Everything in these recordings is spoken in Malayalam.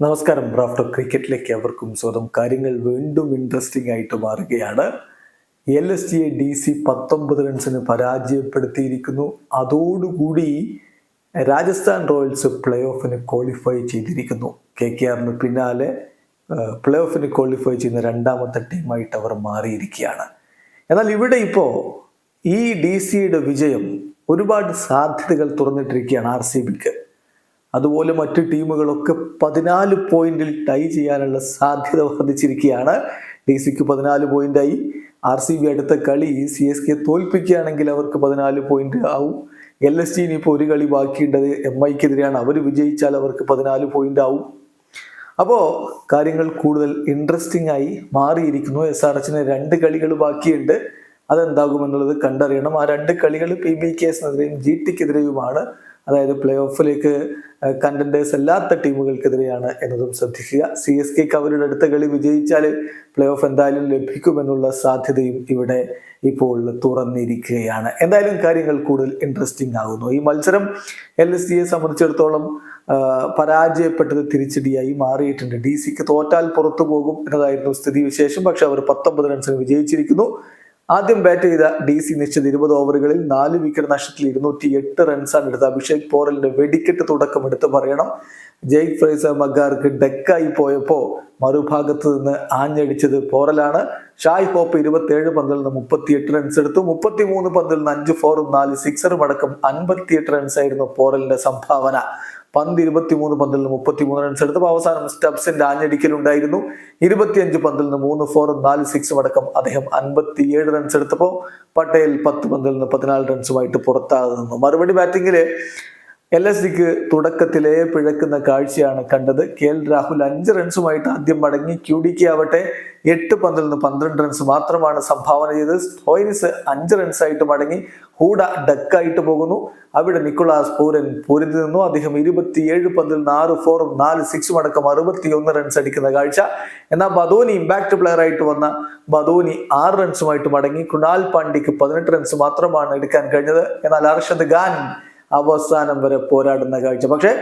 നമസ്കാരം. ബ്രാഫ്റ്റർ ക്രിക്കറ്റിലേക്ക് അവർക്കും സ്വന്തം കാര്യങ്ങൾ വീണ്ടും ഇൻട്രസ്റ്റിംഗ് ആയിട്ട് മാറുകയാണ്. എൽ എസ് ജിയെ ഡി സി പത്തൊമ്പത് റൺസിന് പരാജയപ്പെടുത്തിയിരിക്കുന്നു. അതോടുകൂടി രാജസ്ഥാൻ റോയൽസ് പ്ലേ ഓഫിന് ക്വാളിഫൈ ചെയ്തിരിക്കുന്നു. കെ കെ ആറിന് പിന്നാലെ പ്ലേ ഓഫിന് ക്വാളിഫൈ ചെയ്യുന്ന രണ്ടാമത്തെ ടീമായിട്ട് അവർ മാറിയിരിക്കുകയാണ്. എന്നാൽ ഇവിടെ ഇപ്പോൾ ഈ ഡി സിയുടെ വിജയം ഒരുപാട് സാധ്യതകൾ തുറന്നിട്ടിരിക്കുകയാണ് ആർ സി ബിക്ക് അതുപോലെ മറ്റു ടീമുകളൊക്കെ പതിനാല് പോയിന്റിൽ ടൈ ചെയ്യാനുള്ള സാധ്യത വർദ്ധിച്ചിരിക്കുകയാണ്. ഡി സിക്ക് പതിനാല് പോയിന്റായി ആർ സി ബി അടുത്ത കളി സി എസ് കെ തോൽപ്പിക്കുകയാണെങ്കിൽ അവർക്ക് പതിനാല് പോയിന്റ് ആവും. എൽ എസ് ജി ഇനിയിപ്പോൾ ഒരു കളി ബാക്കിയുണ്ടത് എം ഐക്കെതിരെയാണ്. അവർ വിജയിച്ചാൽ അവർക്ക് പതിനാല് പോയിന്റ് ആവും. അപ്പോൾ കാര്യങ്ങൾ കൂടുതൽ ഇൻട്രസ്റ്റിംഗ് ആയി മാറിയിരിക്കുന്നു. എസ് ആർ എച്ചിന് രണ്ട് കളികൾ ബാക്കിയുണ്ട്. അതെന്താകുമെന്നുള്ളത് കണ്ടറിയണം. ആ രണ്ട് കളികൾ പി ബി കെ എസിനെതിരെയും ജി ടിക്കെതിരെയുമാണ്. അതായത് പ്ലേ ഓഫിലേക്ക് കണ്ടന്റേഴ്സ് അല്ലാത്ത ടീമുകൾക്കെതിരെയാണ് എന്നതും ശ്രദ്ധിക്കുക. സി എസ് കെക്ക് അവരുടെ അടുത്ത കളി വിജയിച്ചാൽ പ്ലേ ഓഫ് എന്തായാലും ലഭിക്കുമെന്നുള്ള സാധ്യതയും ഇവിടെ ഇപ്പോൾ തുറന്നിരിക്കുകയാണ്. എന്തായാലും കാര്യങ്ങൾ കൂടുതൽ ഇൻട്രസ്റ്റിംഗ് ആകുന്നു. ഈ മത്സരം എൽ എസ് സിയെ സംബന്ധിച്ചിടത്തോളം പരാജയപ്പെട്ടത് തിരിച്ചടിയായി മാറിയിട്ടുണ്ട്. ഡി സിക്ക് തോറ്റാൽ പുറത്തു പോകും എന്നതായിരുന്നു സ്ഥിതിവിശേഷം. പക്ഷെ അവർ പത്തൊമ്പത് റൺസിന് വിജയിച്ചിരിക്കുന്നു. ആദ്യം ബാറ്റ് ചെയ്ത ഡി സി നിശ്ചിത ഇരുപത് ഓവറുകളിൽ നാല് വിക്കറ്റ് നഷ്ടത്തിൽ ഇരുന്നൂറ്റി എട്ട് റൺസാണ് എടുത്ത അഭിഷേക് പോറലിന്റെ വെടിക്കെട്ട് തുടക്കം എടുത്ത് പറയണം. ജെയ്ക് ഫ്രൈസർ മഗാർക്ക് ഡെക്കായി പോയപ്പോ മറുഭാഗത്ത് നിന്ന് ആഞ്ഞടിച്ചത് പോറലാണ്. ഷായ് ഹോപ്പ് ഇരുപത്തിയേഴ് പന്തിൽ നിന്ന് മുപ്പത്തിയെട്ട് റൺസ് എടുത്തു. മുപ്പത്തിമൂന്ന് പന്തിൽ നിന്ന് അഞ്ച് ഫോറും നാല് സിക്സറും അടക്കം അൻപത്തിയെട്ട് റൺസ് ആയിരുന്നു പോറലിന്റെ സംഭാവന. പന്ത് ഇരുപത്തിമൂന്ന് പന്തിൽ നിന്ന് മുപ്പത്തിമൂന്ന് റൺസ് എടുത്തപ്പോൾ അവസാനം സ്റ്റബ്സിന്റെ ആഞ്ഞടിക്കലുണ്ടായിരുന്നു ഇരുപത്തിയഞ്ച് പന്തിൽ നിന്ന് മൂന്ന് ഫോറും നാല് സിക്സും അടക്കം അദ്ദേഹം അൻപത്തിയേഴ് റൺസ് എടുത്തപ്പോൾ പട്ടേൽ പത്ത് പന്തിൽ നിന്ന് പതിനാല് റൺസുമായിട്ട് പുറത്താകുന്നു. മറുപടി ബാറ്റിംഗിൽ എൽ എസ് ഡിക്ക് തുടക്കത്തിലെ പിഴക്കുന്ന കാഴ്ചയാണ് കണ്ടത്. കെ എൽ രാഹുൽ അഞ്ച് റൺസുമായിട്ട് ആദ്യം മടങ്ങി ക്യു ഡി കെ ആവട്ടെ. എട്ട് പന്തിൽ നിന്ന് പന്ത്രണ്ട് റൺസ് മാത്രമാണ് സംഭാവന ചെയ്തത്. സ്റ്റോയിനിസ് അഞ്ച് റൺസായിട്ട് മടങ്ങി. ഹൂഡ ഡക്കായിട്ട് പോകുന്നു. അവിടെ നിക്കോളാസ് പൂരൻ പൊരുതി നിന്നു. അദ്ദേഹം ഇരുപത്തിയേഴ് പന്തിൽ നിന്ന് ആറ് ഫോറും നാല് സിക്സും അടക്കം അറുപത്തിയൊന്ന് റൺസ് അടിക്കുന്ന കാഴ്ച. എന്നാൽ ബദോനി ഇമ്പാക്ട് പ്ലെയർ ആയിട്ട് വന്ന ബദോനി ആറ് റൺസുമായിട്ട് മടങ്ങി. കുണാൽ പാണ്ഡ്യക്ക് പതിനെട്ട് റൺസ് മാത്രമാണ് എടുക്കാൻ കഴിഞ്ഞത്. എന്നാൽ അർഷദ് ഖാൻ അവസാനം വരെ പോരാടുന്ന കാഴ്ച. പക്ഷേ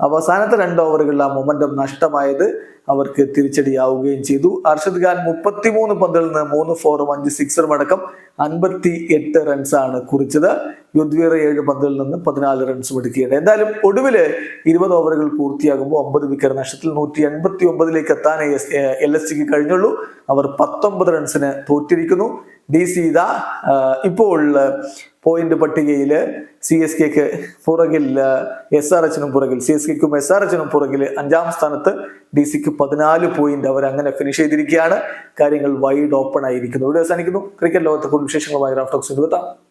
അവസാനത്തെ രണ്ട് ഓവറുകളിൽ ആ മൊമെന്റം നഷ്ടമായത് അവർക്ക് തിരിച്ചടിയാവുകയും ചെയ്തു. അർഷദ് ഖാൻ മുപ്പത്തിമൂന്ന് പന്തിൽ നിന്ന് മൂന്ന് ഫോറും അഞ്ച് സിക്സറും അടക്കം അൻപത്തി എട്ട് റൺസാണ് കുറിച്ചത്. യുദ്വീർ ഏഴ് പന്തിൽ നിന്ന് പതിനാല് റൺസും എടുക്കുകയാണ്. എന്തായാലും ഒടുവിൽ ഇരുപത് ഓവറുകൾ പൂർത്തിയാകുമ്പോൾ ഒമ്പത് വിക്കറ്റ് നഷ്ടത്തിൽ നൂറ്റി എൺപത്തി ഒമ്പതിലേക്ക് എത്താൻ എൽ എസ് സിക്ക് കഴിഞ്ഞുള്ളൂ. അവർ പത്തൊമ്പത് റൺസിന് തോറ്റിരിക്കുന്നു. ഡി സീത ഇപ്പോൾ പോയിന്റ് പട്ടികയിൽ സി എസ് കെക്ക് പുറകിൽ എസ് ആർ എച്ചിനും പുറകിൽ സി എസ് കെക്കും എസ് ആർ എച്ചിനും പുറകിൽ അഞ്ചാം സ്ഥാനത്ത് ഡി സിക്ക് പതിനാല് പോയിന്റ് അവർ അങ്ങനെ ഫിനിഷ് ചെയ്തിരിക്കുകയാണ്. കാര്യങ്ങൾ വൈഡ് ഓപ്പൺ ആയിരിക്കുന്നു. ഇവിടെ അവസാനിക്കുന്നു. ക്രിക്കറ്റ് ലോകത്തെ കൂടുതൽ വിശേഷങ്ങളുമായി റാഫ്റ്റോക്സ് എത്താം